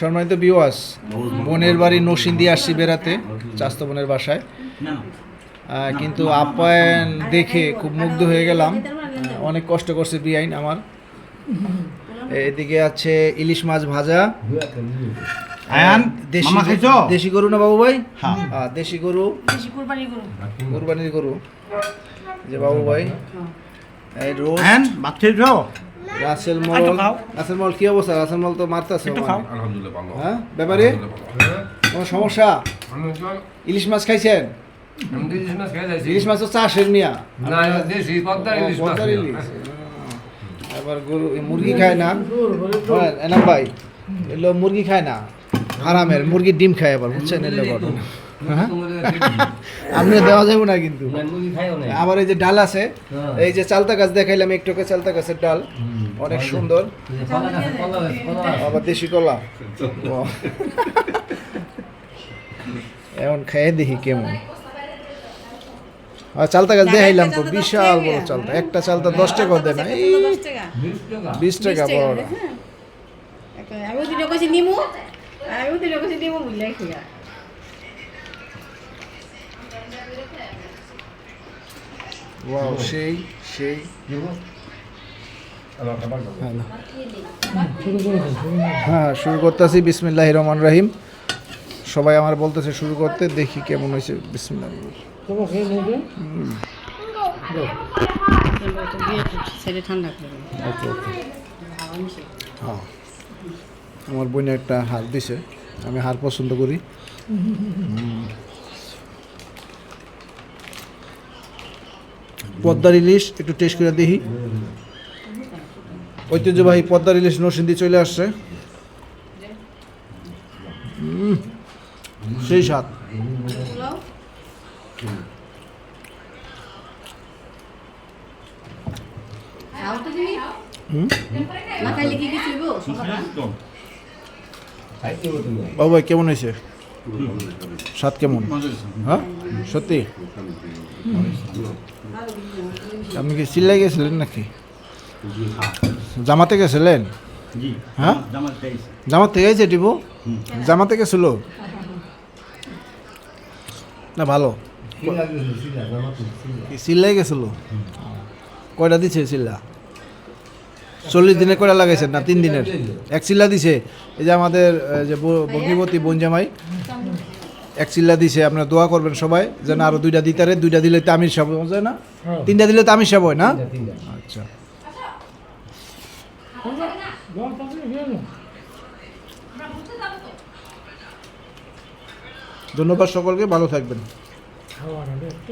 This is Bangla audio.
সম্মানিত বিওয়াস বোনের বাড়ি নসিন দিয়ে আসছি বেড়াতে চাস্ত বোনের বাসায়। কিন্তু আপ্যায়ন দেখে খুব মুগ্ধ হয়ে গেলাম। অনেক কষ্ট করছে বিআইন আমার। এদিকে আছে ইলিশ মাছ ভাজা। আয়ান দেশি দেশি গরু না বাবু ভাই? হ্যাঁ। দেশি গরু। কুরবানির গরু। যে বাবু ভাই এই রোজ ভাত খেয়েছো? রাসেল মল রাসেল মল কি অবস্থা? রাসেল মল তো মারতেছে আলহামদুলিল্লাহ ভালো। হ্যাঁ? ব্যাপারে? কোনো সমস্যা? ইলিশ মাছ খাইছেন? ইলিশ মাছ তো চাষের মিয়া। আবার গরু মুরগি খায় না? হ্যাঁ, এনাম ভাই এলো মুরগি খায় না? হারামের মুরগির ডিম খায় আবার বুঝছেন এলো ঘটনা হ্যাঁ? আপনি দেওয়া যাবে না কিন্তু। আবার এই যে ডাল আছে এই যে চালতা গাছ দেখাইলাম একটু চালতা গাছের ডাল। অনেক সুন্দর। আবার দেশি কলা। ও। এখন খেয়ে দেখি কেমন। আর চালতা গাছ দেখাইলাম তো বিশাল বড় চালতা। একটা চালতা দশ টাকা দেয় না। এই বিশ টাকা বড়। আমি ওদিনে কইছি নিমু? আমি কইছি নিমু ওয়াও সেই সেই। হ্যাঁ। হ্যাঁ শুরু করতেছি বিসমিল্লাহ রহমান রাহিম। সবাই আমার বলতেছে শুরু করতে, দেখি কেমন হয়েছে। বিসমিল্লাহ হ্যাঁ আমার বোনে একটা হার দিছে, আমি হার পছন্দ করি। পদ্মার ইলিশ, একটু টেস্ট করে দেখি। ঐতিহ্যবাহী পদ্মার ইলিশ নরসিংদী চলে আসছে। সেই স্বাদ। বাবু ভাই, কেমন হয়েছে? স্বাদ কেমন? হ্যাঁ? সত্যি? আপনি কি চিল্লাই গেছিলেন নাকি? জামাতে গেছিলেন? জি হ্যাঁ? জামাত থেকে গেছে টিপু? জামাতে গেছিল? না ভালো। কি চিল্লাই গেছিল? কয়টা দিছে চিল্লা চল্লিশ দিনে কয়টা লাগাইছেন না তিন দিনের? এক চিল্লা দিছে। এই যে আমাদের যে ভগ্নিপতি বনজামাই এক চিল্লা দিছে। আপনারা দোয়া করবেন সবাই যেন আরও দুইটা দিতারে দুইটা দিলে তো আমির সাহেব হয় না? তিনটা দিলে তো আমির সাহেব হয় না? আচ্ছা। ধন্যবাদ সকলকে ভালো থাকবেন।